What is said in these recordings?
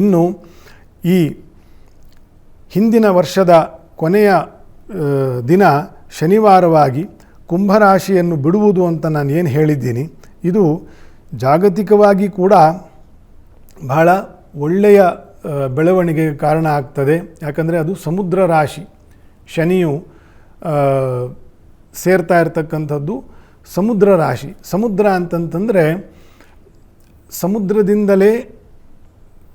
ಇನ್ನು ಈ ಹಿಂದಿನ ವರ್ಷದ ಕೊನೆಯ ದಿನ ಶನಿವಾರವಾಗಿ ಕುಂಭರಾಶಿಯನ್ನು ಬಿಡುವುದು ಅಂತ ನಾನು ಏನು ಹೇಳಿದ್ದೀನಿ, ಇದು ಜಾಗತಿಕವಾಗಿ ಕೂಡ ಬಹಳ ಒಳ್ಳೆಯ ಬೆಳವಣಿಗೆಗೆ ಕಾರಣ ಆಗ್ತದೆ. ಯಾಕಂದರೆ ಅದು ಸಮುದ್ರ ರಾಶಿ. ಶನಿಯು ಸೇರ್ತಾ ಇರತಕ್ಕಂಥದ್ದು ಸಮುದ್ರ ರಾಶಿ. ಸಮುದ್ರ ಅಂತಂತಂದರೆ ಸಮುದ್ರದಿಂದಲೇ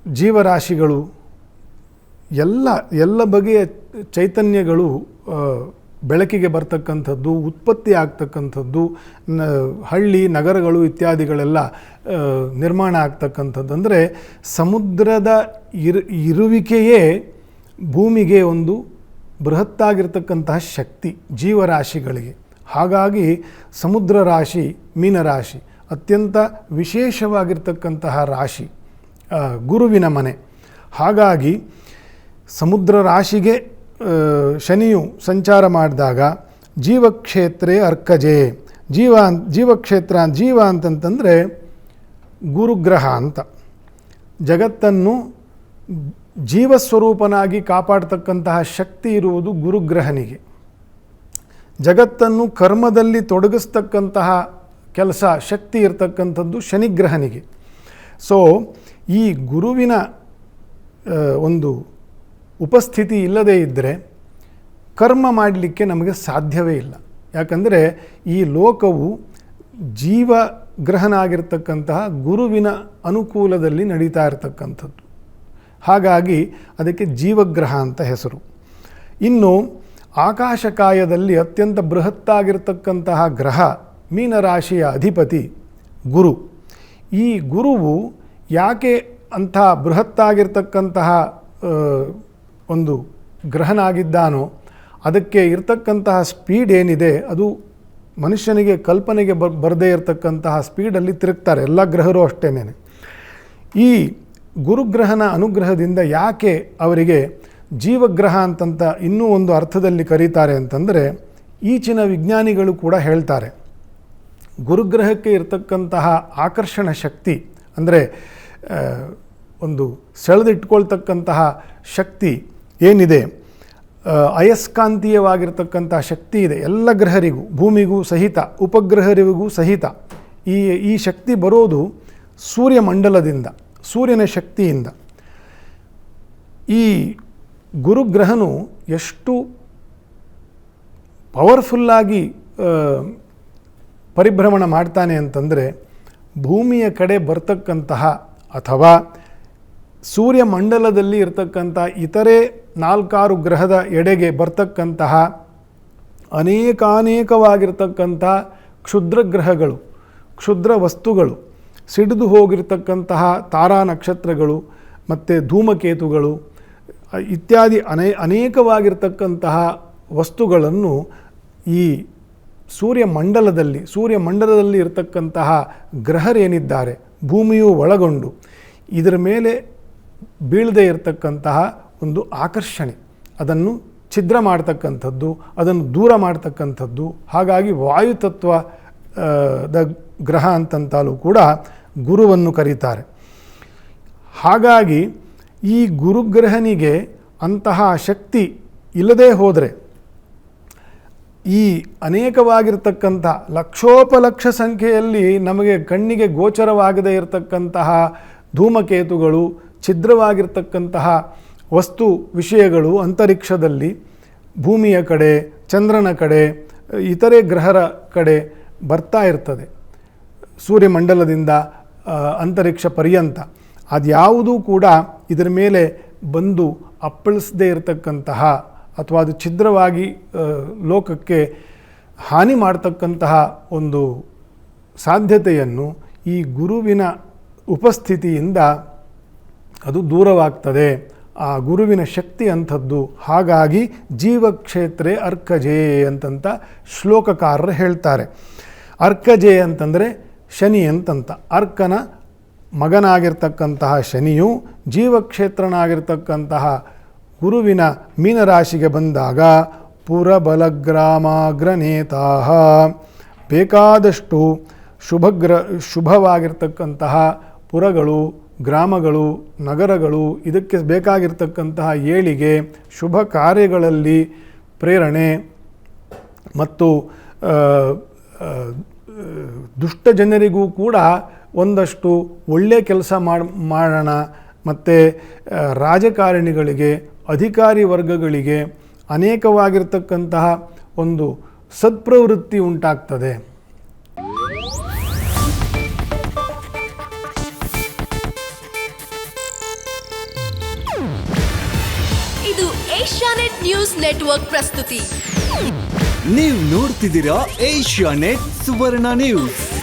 ಜೀವರಾಶಿಗಳು, ಎಲ್ಲ ಎಲ್ಲ ಬಗೆಯ ಚೈತನ್ಯಗಳು ಬೆಳಕಿಗೆ ಬರ್ತಕ್ಕಂಥದ್ದು, ಉತ್ಪತ್ತಿ ಆಗ್ತಕ್ಕಂಥದ್ದು, ನ, ಹಳ್ಳಿ, ನಗರಗಳು ಇತ್ಯಾದಿಗಳೆಲ್ಲ ನಿರ್ಮಾಣ ಆಗ್ತಕ್ಕಂಥದ್ದು. ಅಂದರೆ ಸಮುದ್ರದ ಇರು, ಇರುವಿಕೆಯೇ ಭೂಮಿಗೆ ಒಂದು ಬೃಹತ್ತಾಗಿರ್ತಕ್ಕಂತಹ ಶಕ್ತಿ ಜೀವರಾಶಿಗಳಿಗೆ. ಹಾಗಾಗಿ ಸಮುದ್ರ ರಾಶಿ, ಮೀನರಾಶಿ ಅತ್ಯಂತ ವಿಶೇಷವಾಗಿರ್ತಕ್ಕಂತಹ ರಾಶಿ. ಗುರುವಿನ ಮನೆ. ಹಾಗಾಗಿ ಸಮುದ್ರ ರಾಶಿಗೆ ಶನಿಯು ಸಂಚಾರ ಮಾಡಿದಾಗ ಜೀವಕ್ಷೇತ್ರೇ ಅರ್ಕಜೆ. ಜೀವ ಜೀವಕ್ಷೇತ್ರ ಜೀವ ಅಂತಂತಂದರೆ ಗುರುಗ್ರಹ ಅಂತ. ಜಗತ್ತನ್ನು ಜೀವಸ್ವರೂಪನಾಗಿ ಕಾಪಾಡ್ತಕ್ಕಂತಹ ಶಕ್ತಿ ಇರುವುದು ಗುರುಗ್ರಹನಿಗೆ. ಜಗತ್ತನ್ನು ಕರ್ಮದಲ್ಲಿ ತೊಡಗಿಸ್ತಕ್ಕಂತಹ ಕೆಲಸ, ಶಕ್ತಿ ಇರತಕ್ಕಂಥದ್ದು ಶನಿಗ್ರಹನಿಗೆ. ಸೊ ಈ ಗುರುವಿನ ಒಂದು ಉಪಸ್ಥಿತಿ ಇಲ್ಲದೇ ಇದ್ದರೆ ಕರ್ಮ ಮಾಡಲಿಕ್ಕೆ ನಮಗೆ ಸಾಧ್ಯವೇ ಇಲ್ಲ. ಯಾಕಂದರೆ ಈ ಲೋಕವು ಜೀವ ಜೀವಗ್ರಹನಾಗಿರ್ತಕ್ಕಂತಹ ಗುರುವಿನ ಅನುಕೂಲದಲ್ಲಿ ನಡೀತಾ ಇರತಕ್ಕಂಥದ್ದು. ಹಾಗಾಗಿ ಅದಕ್ಕೆ ಜೀವಗ್ರಹ ಅಂತ ಹೆಸರು. ಇನ್ನು ಆಕಾಶಕಾಯದಲ್ಲಿ ಅತ್ಯಂತ ಬೃಹತ್ತಾಗಿರ್ತಕ್ಕಂತಹ ಗ್ರಹ ಮೀನರಾಶಿಯ ಅಧಿಪತಿ ಗುರು. ಈ ಗುರುವು ಯಾಕೆ ಅಂಥ ಬೃಹತ್ತಾಗಿರ್ತಕ್ಕಂತಹ ಒಂದು ಗ್ರಹನಾಗಿದ್ದಾನೋ ಅದಕ್ಕೆ ಇರ್ತಕ್ಕಂತಹ ಸ್ಪೀಡ್ ಏನಿದೆ, ಅದು ಮನುಷ್ಯನಿಗೆ ಕಲ್ಪನೆಗೆ ಬ ಬರದೇ ಇರತಕ್ಕಂತಹ ಸ್ಪೀಡಲ್ಲಿ ತಿರುಗ್ತಾರೆ. ಎಲ್ಲ ಗ್ರಹರು ಅಷ್ಟೇನೆ. ಈ ಗುರುಗ್ರಹನ ಅನುಗ್ರಹದಿಂದ ಯಾಕೆ ಅವರಿಗೆ ಜೀವಗ್ರಹ ಅಂತಂತ ಇನ್ನೂ ಒಂದು ಅರ್ಥದಲ್ಲಿ ಕರೀತಾರೆ ಅಂತಂದರೆ, ಈಚಿನ ವಿಜ್ಞಾನಿಗಳು ಕೂಡ ಹೇಳ್ತಾರೆ. ಗುರುಗ್ರಹಕ್ಕೆ ಇರತಕ್ಕಂತಹ ಆಕರ್ಷಣ ಶಕ್ತಿ ಅಂದರೆ ಒಂದು ಸೆಳೆದಿಟ್ಕೊಳ್ತಕ್ಕಂತಹ ಶಕ್ತಿ ಏನಿದೆ? ಅಯಸ್ಕಾಂತೀಯವಾಗಿರ್ತಕ್ಕಂತಹ ಶಕ್ತಿ ಇದೆ. ಎಲ್ಲ ಗ್ರಹರಿಗೂ, ಭೂಮಿಗೂ ಸಹಿತ, ಉಪಗ್ರಹರಿಗೂ ಸಹಿತ ಈ ಈ ಶಕ್ತಿ ಬರೋದು ಸೂರ್ಯಮಂಡಲದಿಂದ ಸೂರ್ಯನ ಶಕ್ತಿಯಿಂದ. ಈ ಗುರುಗ್ರಹನು ಎಷ್ಟು ಪವರ್ಫುಲ್ಲಾಗಿ ಪರಿಭ್ರಮಣ ಮಾಡ್ತಾನೆ ಅಂತಂದರೆ ಭೂಮಿಯ ಕಡೆ ಬರ್ತಕ್ಕಂತಹ ಅಥವಾ ಸೂರ್ಯಮಂಡಲದಲ್ಲಿ ಇರತಕ್ಕಂಥ ಇತರೆ ನಾಲ್ಕಾರು ಗ್ರಹದ ಎಡೆಗೆ ಬರ್ತಕ್ಕಂತಹ ಅನೇಕಾನೇಕವಾಗಿರ್ತಕ್ಕಂಥ ಕ್ಷುದ್ರ ಗ್ರಹಗಳು ಕ್ಷುದ್ರ ವಸ್ತುಗಳು ಸಿಡಿದು ಹೋಗಿರ್ತಕ್ಕಂತಹ ತಾರಾ ನಕ್ಷತ್ರಗಳು ಮತ್ತು ಧೂಮಕೇತುಗಳು, ಇತ್ಯಾದಿ ಅನೇ, ಅನೇಕವಾಗಿರ್ತಕ್ಕಂತಹ ವಸ್ತುಗಳನ್ನು ಈ ಸೂರ್ಯಮಂಡಲದಲ್ಲಿ ಸೂರ್ಯಮಂಡಲದಲ್ಲಿ ಇರತಕ್ಕಂತಹ ಗ್ರಹರೇನಿದ್ದಾರೆ? ಭೂಮಿಯು ಒಳಗೊಂಡು ಇದರ ಮೇಲೆ ಬೀಳದೇ ಇರತಕ್ಕಂತಹ ಒಂದು ಆಕರ್ಷಣೆ. ಅದನ್ನು ಛಿದ್ರ ಮಾಡ್ತಕ್ಕಂಥದ್ದು, ಅದನ್ನು ದೂರ ಮಾಡ್ತಕ್ಕಂಥದ್ದು, ಹಾಗಾಗಿ ವಾಯುತತ್ವ ದ ಗ್ರಹ ಅಂತಂತಲೂ ಕೂಡ ಗುರುವನ್ನು ಕರೀತಾರೆ. ಹಾಗಾಗಿ ಈ ಗುರುಗ್ರಹನಿಗೆ ಅಂತಹ ಶಕ್ತಿ ಇಲ್ಲದೇ ಹೋದರೆ ಈ ಅನೇಕವಾಗಿರ್ತಕ್ಕಂಥ ಲಕ್ಷೋಪಲಕ್ಷ ಸಂಖ್ಯೆಯಲ್ಲಿ ನಮಗೆ ಕಣ್ಣಿಗೆ ಗೋಚರವಾಗದೇ ಇರತಕ್ಕಂತಹ ಧೂಮಕೇತುಗಳು, ಛಿದ್ರವಾಗಿರ್ತಕ್ಕಂತಹ ವಸ್ತು ವಿಷಯಗಳು ಅಂತರಿಕ್ಷದಲ್ಲಿ, ಭೂಮಿಯ ಕಡೆ, ಚಂದ್ರನ ಕಡೆ, ಇತರೆ ಗ್ರಹರ ಕಡೆ ಬರ್ತಾ ಇರ್ತದೆ. ಸೂರ್ಯಮಂಡಲದಿಂದ ಅಂತರಿಕ್ಷ ಪರ್ಯಂತ. ಅದ್ಯಾವುದೂ ಕೂಡ ಇದರ ಮೇಲೆ ಬಂದು ಅಪ್ಪಳಿಸದೇ ಇರತಕ್ಕಂತಹ ಅಥವಾ ಅದು ಛಿದ್ರವಾಗಿ ಲೋಕಕ್ಕೆ ಹಾನಿ ಮಾಡ್ತಕ್ಕಂತಹ ಒಂದು ಸಾಧ್ಯತೆಯನ್ನು ಈ ಗುರುವಿನ ಉಪಸ್ಥಿತಿಯಿಂದ ಅದು ದೂರವಾಗ್ತದೆ. ಆ ಗುರುವಿನ ಶಕ್ತಿ ಅಂಥದ್ದು. ಹಾಗಾಗಿ ಜೀವಕ್ಷೇತ್ರೇ ಅರ್ಕಜೇ ಅಂತಂತ ಶ್ಲೋಕಕಾರರು ಹೇಳ್ತಾರೆ. ಅರ್ಕಜೆ ಅಂತಂದರೆ ಶನಿ ಅಂತಂತ. ಅರ್ಕನ ಮಗನಾಗಿರ್ತಕ್ಕಂತಹ ಶನಿಯು ಜೀವಕ್ಷೇತ್ರನಾಗಿರ್ತಕ್ಕಂತಹ ಗುರುವಿನ ಮೀನರಾಶಿಗೆ ಬಂದಾಗ ಪುರಬಲಗ್ರಾಮಾಗ್ರನೇತಾ ಬೇಕಾದಷ್ಟು ಶುಭಗ್ರ, ಶುಭವಾಗಿರ್ತಕ್ಕಂತಹ ಪುರಗಳು, ಗ್ರಾಮಗಳು, ನಗರಗಳು, ಇದಕ್ಕೆ ಬೇಕಾಗಿರ್ತಕ್ಕಂತಹ ಏಳಿಗೆ ಶುಭ ಕಾರ್ಯಗಳಲ್ಲಿ ಪ್ರೇರಣೆ ಮತ್ತು ದುಷ್ಟ ಜನರಿಗೂ ಕೂಡ ಒಂದಷ್ಟು ಒಳ್ಳೆಯ ಕೆಲಸ ಮಾಡ್, ಮಾಡೋಣ, ಮತ್ತು ರಾಜಕಾರಣಿಗಳಿಗೆ ಅಧಿಕಾರಿ ವರ್ಗಗಳಿಗೆ ಅನೇಕವಾಗಿರ್ತಕ್ಕಂತಹ ಒಂದು ಸತ್ಪ್ರವೃತ್ತಿ ಉಂಟಾಗ್ತದೆ. ಇದು ಏಷ್ಯಾನೆಟ್ ನ್ಯೂಸ್ ನೆಟ್ವರ್ಕ್ ಪ್ರಸ್ತುತಿ. ನೀವು ನೋಡ್ತಿದ್ದೀರಾ ಏಷ್ಯಾ ನೆಟ್ ಸುವರ್ಣ ನ್ಯೂಸ್.